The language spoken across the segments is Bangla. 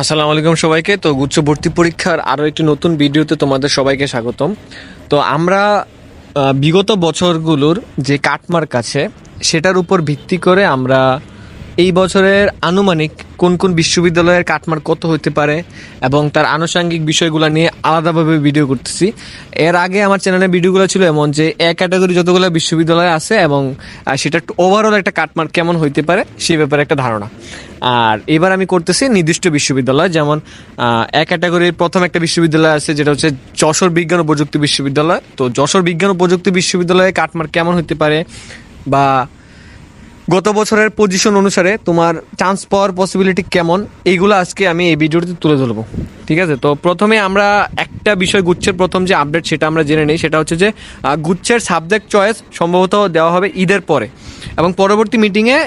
আসসালামু আলাইকুম সবাইকে। তো গুচ্ছ ভর্তি পরীক্ষার আরও একটি নতুন ভিডিওতে তোমাদের সবাইকে স্বাগতম। তো আমরা বিগত বছরগুলোর যে কাটমার্ক আছে, সেটার উপর ভিত্তি করে আমরা এই বছরের আনুমানিক কোন কোন বিশ্ববিদ্যালয়ের কাটমার্ক কত হতে পারে এবং তার আনুষঙ্গিক বিষয়গুলো নিয়ে আলাদাভাবে ভিডিও করতেছি। এর আগে আমার চ্যানেলে ভিডিওগুলো ছিল এমন যে এ ক্যাটাগরি যতগুলো বিশ্ববিদ্যালয় আছে এবং সেটা ওভারঅল একটা কাটমার্ক কেমন হইতে পারে সে ব্যাপারে একটা ধারণা। আর এবার আমি করতেছি নির্দিষ্ট বিশ্ববিদ্যালয়, যেমন এক ক্যাটাগরির প্রথম একটা বিশ্ববিদ্যালয় আছে, যেটা হচ্ছে যশোর বিজ্ঞান ও প্রযুক্তি বিশ্ববিদ্যালয়। তো যশোর বিজ্ঞান ও প্রযুক্তি বিশ্ববিদ্যালয়ে কাটমার্ক কেমন হতে পারে বা গত বছরের পজিশন অনুসারে তোমার চান্স পাওয়ার পসিবিলিটি কেমন? এইগুলো আজকে আমি এই ভিডিওতে তুলে ধরবো। ঠিক আছে? তো প্রথমে আমরা একটা বিষয় গুচ্ছের প্রথম যে আপডেট সেটা আমরা জেনে নিই, সেটা হচ্ছে যে গুচ্ছের সাবজেক্ট চয়েস সম্ভবত দেওয়া হবে ঈদের পরে এবং পরবর্তী মিটিংয়ে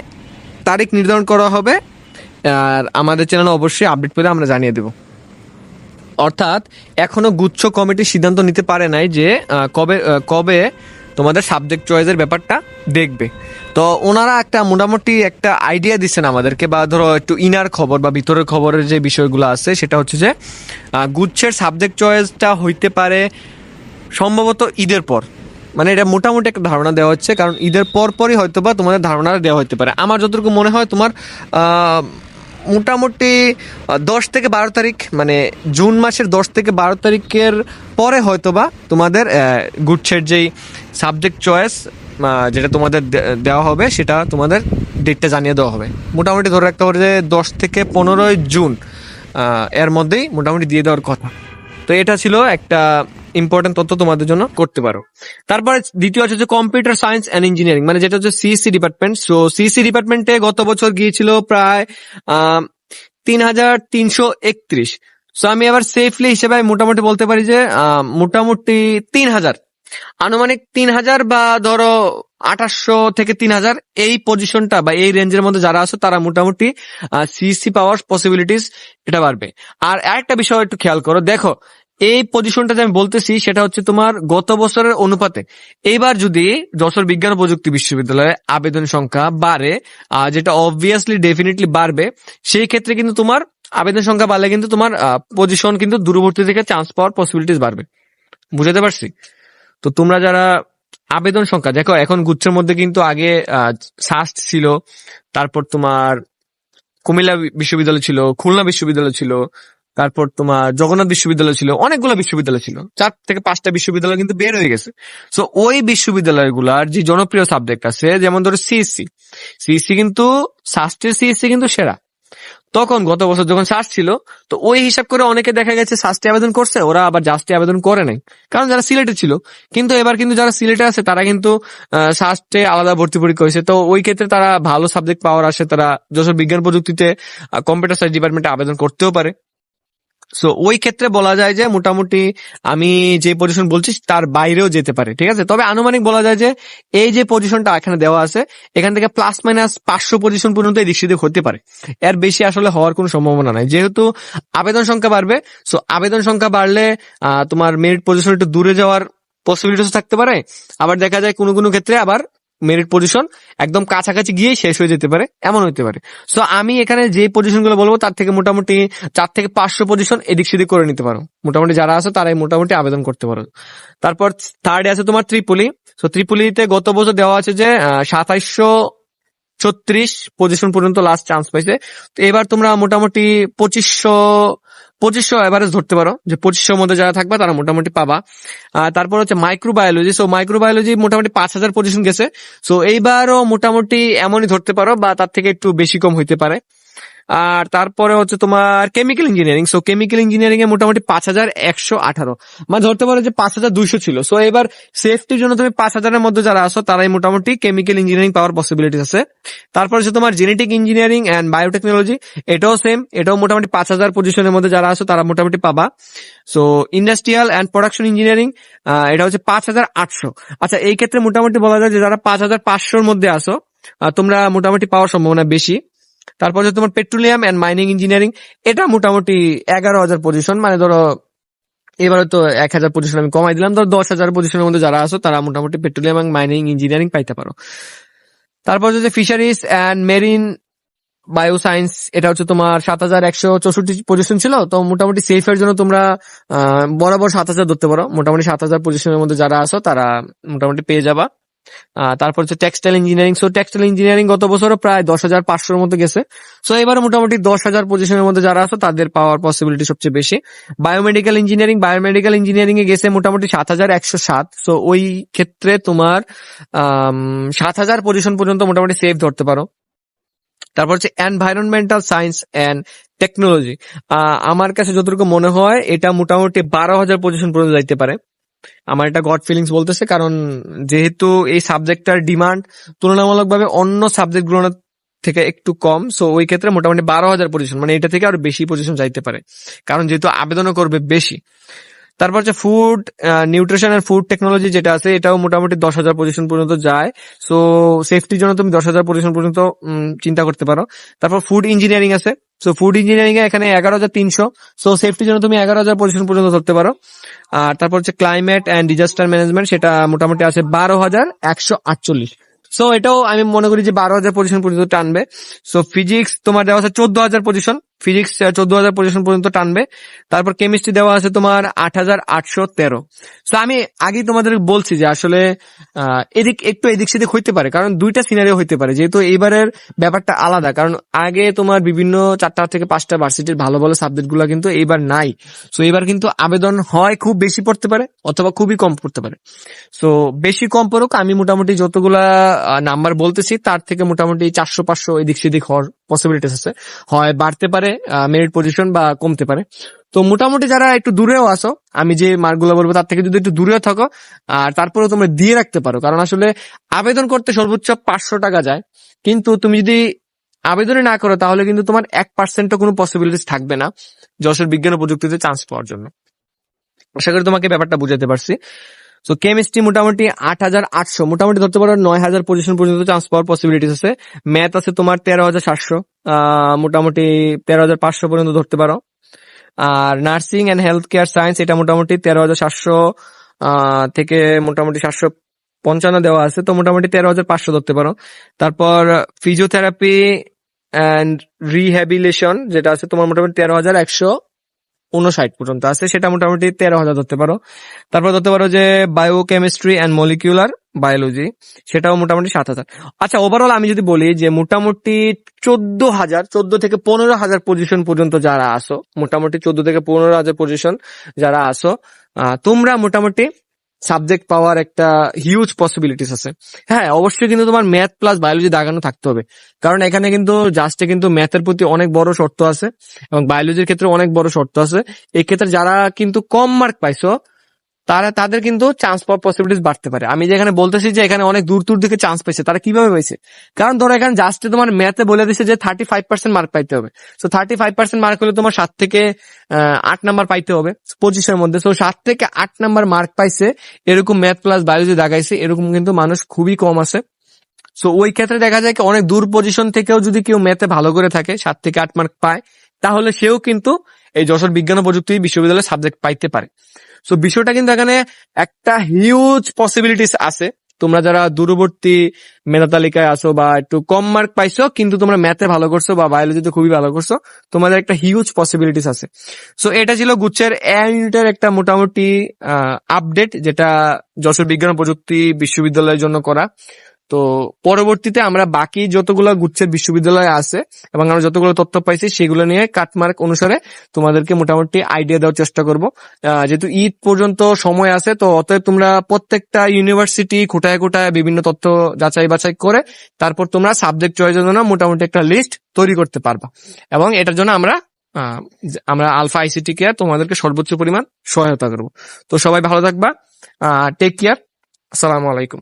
তারিখ নির্ধারণ করা হবে, আর আমাদের চ্যানেলে অবশ্যই আপডেট পেলে আমরা জানিয়ে দেব। অর্থাৎ এখনও গুচ্ছ কমিটি সিদ্ধান্ত নিতে পারে নাই যে কবে কবে তোমাদের সাবজেক্ট চয়েসের ব্যাপারটা দেখবে। তো ওনারা একটা মোটামুটি একটা আইডিয়া দিচ্ছেন আমাদেরকে, বা ধরো একটু ইনার খবর বা ভিতরের খবরের যে বিষয়গুলো আছে, সেটা হচ্ছে যে গুচ্ছের সাবজেক্ট চয়েসটা হইতে পারে সম্ভবত ঈদের পর। মানে এটা মোটামুটি একটা ধারণা দেওয়া হচ্ছে, কারণ ঈদের পর পরই হয়তো বা তোমাদের ধারণাটা দেওয়া হতে পারে। আমার যতটুকু মনে হয় তোমার মোটামুটি দশ থেকে বারো তারিখ মানে জুন মাসের দশ থেকে বারো তারিখের পরে হয়তো বা তোমাদের গুচ্ছের যেই সাবজেক্ট চয়েস যেটা তোমাদের দেওয়া হবে, সেটা তোমাদের ডেটটা জানিয়ে দেওয়া হবে। মোটামুটি ধরে রাখতে হবে যে দশ থেকে পনেরোই জুন এর মধ্যেই মোটামুটি দিয়ে দেওয়ার কথা। তো এটা ছিল একটা ইম্পর্টেন্ট তথ্য তোমাদের জন্য করতে পারো। তারপরে দ্বিতীয় হচ্ছে যে কম্পিউটার সায়েন্স অ্যান্ড ইঞ্জিনিয়ারিং মানে যেটা হচ্ছে সিএসসি ডিপার্টমেন্ট সো সিএসসি ডিপার্টমেন্টে গত বছর গিয়েছিল প্রায় তিন হাজার তিনশো একত্রিশ। সো আমি আবার সেফলি হিসেবে মোটামুটি বলতে পারি যে মোটামুটি তিন হাজার আনুমানিক তিন হাজার বা ধরো আঠাশশো থেকে তিন হাজার এই পজিশনটা বা এই রেঞ্জের মধ্যে যারা আছে, তারা মোটামুটি সিসি পাওয়ার পসিবিলিটিস এটা বাড়বে। আর একটা বিষয় একটু খেয়াল করো, দেখো, এই পজিশনটা যে আমি বলতেছি সেটা হচ্ছে তোমার গত বছরের অনুপাতে। এইবার যদি যশোর বিজ্ঞান প্রযুক্তি বিশ্ববিদ্যালয়ে আবেদন সংখ্যা বাড়ে যেটা অবভিয়াসলি ডেফিনেটলি বাড়বে, সেই ক্ষেত্রে কিন্তু তোমার আবেদন সংখ্যা বাড়লে কিন্তু তোমার পজিশন কিন্তু দূরবর্তী থেকে চান্স পাওয়ার পসিবিলিটিস বাড়বে। বুঝাতে পারছি? তো তোমরা যারা আবেদন সংখ্যা, দেখো এখন গুচ্ছের মধ্যে কিন্তু আগে সাস্ট ছিল, তারপর তোমার কুমিল্লা বিশ্ববিদ্যালয় ছিল, খুলনা বিশ্ববিদ্যালয় ছিল, তারপর তোমার জগন্নাথ বিশ্ববিদ্যালয় ছিল, অনেকগুলো বিশ্ববিদ্যালয় ছিল। চার থেকে পাঁচটা বিশ্ববিদ্যালয় কিন্তু বের হয়ে গেছে। সো ওই বিশ্ববিদ্যালয়গুলোর যে জনপ্রিয় সাবজেক্ট আছে, যেমন ধরো সিএসসি সিএসসি কিন্তু শাস্ত্রের সিএসসি কিন্তু সেরা। তখন গত বছর যখন শ্বাস ছিল, তো ওই হিসাব করে অনেকে দেখা গেছে শ্বাসটি আবেদন করছে, ওরা আবার জাস্টি আবেদন করে নাই। কারণ যারা সিলেটে ছিল, কিন্তু এবার কিন্তু যারা সিলেটে আছে, তারা কিন্তু শ্বাসটে আলাদা ভর্তি পরীক্ষা হয়েছে। তো ওই ক্ষেত্রে তারা ভালো সাবজেক্ট পাওয়ার আসে তারা যশোর বিজ্ঞান প্রযুক্তিতে কম্পিউটার সায়েন্স ডিপার্টমেন্টে আবেদন করতেও পারে। সো ওই ক্ষেত্রে বলা যায় যে মোটামুটি আমি যে পজিশন বলছি, তার বাইরেও যেতে পারে, ঠিক আছে? তবে আনুমানিক বলা যায় যে এই যে পজিশনটা এখানে দেওয়া আছে, এখান থেকে প্লাস মাইনাস পাঁচশো পজিশন পর্যন্ত এই দিক হতে পারে। এর বেশি আসলে হওয়ার কোনো সম্ভাবনা নাই। যেহেতু আবেদন সংখ্যা বাড়বে সো আবেদন সংখ্যা বাড়লে তোমার মেরিট পজিশন একটু দূরে যাওয়ার পসিবিলিটিস থাকতে পারে। আবার দেখা যায় কোনো কোনো ক্ষেত্রে আবার মেরিট পজিশন একদম কাছাকাছি গিয়ে শেষ হয়ে যেতে পারে এমন হতে পারে। সো আমি এখানে যে পজিশনগুলো বলব, তার থেকে মোটামুটি চার থেকে পাঁচশো পজিশন এদিক সেদিক করে নিতে পারো। মোটামুটি যারা আছে, তারাই মোটামুটি আবেদন করতে পারো। তারপর থার্ডে আছে তোমার ত্রিপুলি। সো ত্রিপুলিতে গত বছর দেওয়া আছে যে সাতাইশশো ছত্রিশ পজিশন পর্যন্ত লাস্ট চান্স পাইছে। তো এবার তোমরা মোটামুটি পঁচিশশো পঁচিশশো এভারেজ ধরতে পারো, যে পঁচিশশোর মধ্যে যারা থাকবে তারা মোটামুটি পাবা। আর তারপর হচ্ছে মাইক্রোবায়োলজি সো মাইক্রোবায়োলজি মোটামুটি পাঁচ হাজার পজিশন গেছে। সো এইবারও মোটামুটি এমনই ধরতে পারো বা তার থেকে একটু বেশি কম হইতে পারে। আর তারপরে হচ্ছে তোমার chemical engineering so chemical engineering এ মোটামুটি পাঁচ হাজার একশো আঠারো। মানে ধরতে পারো যে পাঁচ হাজার দুইশো ছিল। সো এবার সেফটির জন্য তুমি পাঁচ হাজারের মধ্যে যারা আসো তারাই মোটামুটি কেমিক্যাল ইঞ্জিনিয়ারিং পাওয়ার পসিবিলিটি আছে। তারপর হচ্ছে তোমার জেনেটিক ইঞ্জিনিয়ারিং অ্যান্ড বায়োটেকনোলজি এটাও সেম এটাও মোটামুটি পাঁচ হাজার পজিশনের মধ্যে যারা আসো তারা মোটামুটি পাবা। So industrial and production engineering এটা হচ্ছে পাঁচ হাজার আটশো। আচ্ছা এই ক্ষেত্রে মোটামুটি বলা যায় যে যারা পাঁচ হাজার পাঁচশোর মধ্যে আসো তোমরা মোটামুটি পাওয়ার সম্ভাবনা বেশি। তারপর হচ্ছে তোমার পেট্রোলিয়াম অ্যান্ড মাইনিং ইঞ্জিনিয়ারিং এটা মোটামুটি এগারো হাজার পজিশন মানে ধরো এবারে তো এক হাজার পজিশন আমি কমাই দিলাম, ধরো দশ হাজার পজিশনের মধ্যে যারা আছো, তারা মোটামুটি পেট্রোলিয়াম এবং মাইনিং ইঞ্জিনিয়ারিং পাইতে পারো। তারপর হচ্ছে fisheries and marine bio science এটা হচ্ছে তোমার সাত হাজার একশো চৌষট্টি পজিশন ছিল, তো মোটামুটি সেফের জন্য তোমরা বরাবর সাত হাজার ধরতে পারো। মোটামুটি সাত হাজার পজিশনের মধ্যে যারা আসো তারা মোটামুটি পেয়ে যাবা। তারপর হচ্ছে textile engineering so textile engineering গত বছরও প্রায় দশ হাজার পাঁচশোর মতো গেছে। সো এবার মোটামুটি দশ হাজার পজিশনের মধ্যে যারা আছো, তাদের পাওয়ার পসিবিলিটি সবচেয়ে বেশি। বায়োমেডিক্যাল ইঞ্জিনিয়ারিং বায়োমেডিক্যাল ইঞ্জিনিয়ারিং এ গেছে মোটামুটি সাত হাজার একশো সাত। সো ওই ক্ষেত্রে তোমার সাত হাজার পজিশন পর্যন্ত মোটামুটি সেফ ধরতে পারো। তারপর হচ্ছে এনভায়রনমেন্টাল সায়েন্স অ্যান্ড টেকনোলজি আমার কাছে যতটুকু মনে হয়, এটা মোটামুটি বারো হাজার পজিশন পর্যন্ত যাইতে পারে। আমার এটা গড ফিলিংস বলতেছে, কারণ যেহেতু এই সাবজেক্টটার ডিমান্ড তুলনামূলকভাবে অন্য সাবজেক্টগুলোর থেকে একটু কম সো ওই ক্ষেত্রে মোটামুটি বারো হাজার পজিশন মানে এটা থেকে আরও বেশি পজিশন চাইতে পারে। কারণ যেহেতু আবেদনও করবে বেশি। তারপর হচ্ছে ফুড নিউট্রিশন আর ফুড টেকনোলজি যেটা আছে, এটাও মোটামুটি দশ হাজার পজিশন পর্যন্ত যায়। সো সেফটির জন্য তুমি দশ হাজার পজিশন পর্যন্ত চিন্তা করতে পারো। তারপর ফুড ইঞ্জিনিয়ারিং আছে। সো ফুড ইঞ্জিনিয়ারিং এ এখানে এগারো হাজার তিনশো। সো সেফটির জন্য তুমি এগারো হাজার পজিশন পর্যন্ত ধরতে পারো। আর তারপর হচ্ছে ক্লাইমেট অ্যান্ড ডিজাস্টার ম্যানেজমেন্ট সেটা মোটামুটি আছে বারো হাজার একশো আটচল্লিশ। সো এটাও আমি মনে করি যে বারো হাজার পজিশন পর্যন্ত টানবে। সো ফিজিক্স তোমার দেওয়া আছে চোদ্দ হাজার পজিশন ফিজিক্স চোদ্দ হাজার পজিশন পর্যন্ত টানবে। তারপর কেমিস্ট্রি দেওয়া আছে তোমার আট হাজার আটশো তেরো। সো আমি আগেই তোমাদের বলছি যে আসলে এদিক, একটু এদিক সেদিক হইতে পারে, কারণ দুইটা সিনারিও হইতে পারে। যেহেতু এইবারের ব্যাপারটা আলাদা, কারণ আগে তোমার বিভিন্ন চারটা থেকে পাঁচটা ভার্সিটির ভালো ভালো সাবজেক্টগুলা কিন্তু এইবার নাই। সো এবার কিন্তু আবেদন হয় খুব বেশি পড়তে পারে, অথবা খুবই কম পড়তে পারে। সো বেশি কম পড়ুক, আমি মোটামুটি যতগুলা নাম্বার বলতেছি, তার থেকে মোটামুটি চারশো পাঁচশো এদিক সেদিক হওয়ার পসিবিলিটিস আছে। হয় বাড়তে পারে মেরিট পজিশন বা কমতে পারে। তো মোটামুটি যারা একটু দূরেও আসো আমি যে মার্কগুলো বলব তার থেকে যদি একটু দূরেও থাকো, আর তারপরেও তোমরা দিয়ে রাখতে পারো। কারণ আসলে আবেদন করতে সর্বোচ্চ পাঁচশো টাকা যায়। কিন্তু তুমি যদি আবেদনই না করো, তাহলে কিন্তু তোমার এক পার্সেন্টও কোনো পসিবিলিটিস থাকবে না যশোর বিজ্ঞান ও প্রযুক্তিতে চান্স পাওয়ার জন্য। আশা করি তোমাকে ব্যাপারটা বুঝাতে পারছি। তো কেমিস্ট্রি মোটামুটি আট হাজার আটশো। মোটামুটি ধরতে পারো নয় হাজার পজিশন পর্যন্ত চান্স পাওয়ার পসিবিলিটিস আছে। ম্যাথ আছে তোমার তেরো হাজার সাতশো। মোটামুটি তেরো হাজার পাঁচশো পর্যন্ত ধরতে পারো। আর nursing and health care science এটা মোটামুটি তেরো হাজার সাতশো থেকে মোটামুটি সাতশো পঞ্চান্ন দেওয়া আছে। তো মোটামুটি তেরো হাজার পাঁচশো ধরতে পারো। তারপর ফিজিওথেরাপি অ্যান্ড রিহ্যাবিলেশন যেটা আছে তোমার মোটামুটি তেরো হাজার একশো। উনষাট পর্যন্ত আছে। সেটা মোটামুটি তেরো হাজার ধরতে পারো। তারপর ধরতে পারো যে বায়োকেমিস্ট্রি অ্যান্ড মলিকিউলার বায়োলজি সেটাও মোটামুটি সাত হাজার। আচ্ছা ওভারঅল আমি যদি বলি যে মোটামুটি চোদ্দ হাজার, চোদ্দ থেকে পনেরো হাজার পজিশন পর্যন্ত যারা আসো, মোটামুটি চোদ্দ থেকে পনেরো হাজার পজিশন যারা আসো তোমরা মোটামুটি সাবজেক্ট পাওয়ার একটা হিউজ পসিবিলিটিস আছে। হ্যাঁ অবশ্যই কিন্তু তোমার ম্যাথ প্লাস বায়োলজি দাগানো থাকতে হবে। কারণ এখানে কিন্তু জাস্টে কিন্তু ম্যাথের প্রতি অনেক বড় শর্ত আছে এবং বায়োলজির ক্ষেত্রে অনেক বড় শর্ত আছে। এক্ষেত্রে যারা কিন্তু কম মার্ক পাইছো তারা, তাদের কিন্তু চান্স পাওয়ার পসিবিলিটিস বাড়তে পারে। আমি যেখানে বলতেছি যে এখানে অনেক দূর দূর থেকে চান্স পেয়েছে তারা কীভাবে পেয়েছে কারণ ধরো এখানে জাস্টে তোমার ম্যাথে বলে দিচ্ছে যে থার্টি ফাইভ পার্সেন্ট মার্ক পাইতে হবে। So thirty five percent mark হলে তোমার সাত থেকে আট নাম্বার পাইতে হবে পঁচিশের মধ্যে। সো সাত থেকে আট নাম্বার মার্ক পাইছে, এরকম ম্যাথ প্লাস বায়োলজি দাগাইছে এরকম কিন্তু মানুষ খুবই কম আছে। সো ওই ক্ষেত্রে দেখা যায় কি অনেক দূর পজিশন থেকেও যদি কেউ ম্যাথে ভালো করে থাকে, সাত থেকে আট মার্ক পায়, তাহলে সেও কিন্তু এই যশোর বিজ্ঞান ও প্রযুক্তি বিশ্ববিদ্যালয়ে সাবজেক্ট পাইতে পারে। সো বিষয়টা কিন্তু এখানে একটা হিউজ পসিবিলিটিস আছে। তোমরা যারা দূরবর্তী মেধা তালিকায় আসো বা একটু কম মার্ক পাইছো, কিন্তু তোমরা ম্যাথে ভালো করছ বা বায়োলজিতে খুবই ভালো করছ, তোমাদের একটা হিউজ পসিবিলিটিস আছে। সো এটা ছিল গুচ্ছের এ একটা মোটামুটি আপডেট যেটা যশোর বিজ্ঞান প্রযুক্তি বিশ্ববিদ্যালয়ের জন্য করা। তো পরবর্তীতে আমরা বাকি যতগুলো গুচ্ছের বিশ্ববিদ্যালয় আছে এবং আমরা যতগুলো তথ্য পাইছি, সেগুলো নিয়ে কাটমার্ক অনুসারে তোমাদেরকে মোটামুটি আইডিয়া দেওয়ার চেষ্টা করব। যেহেতু ঈদ পর্যন্ত সময় আছে, তো অতএব তোমরা প্রত্যেকটা ইউনিভার্সিটি খুঁটায় খুঁটায় বিভিন্ন তথ্য যাচাই বাছাই করে তারপর তোমরা সাবজেক্ট চয়েসের জন্য মোটামুটি একটা লিস্ট তৈরি করতে পারবা। এবং এটার জন্য আমরা আমরা আলফা আইসিটি কেয়ার তোমাদেরকে সর্বোচ্চ পরিমাণ সহায়তা করব। তো সবাই ভালো থাকবা। টেক কেয়ার আসসালামু আলাইকুম।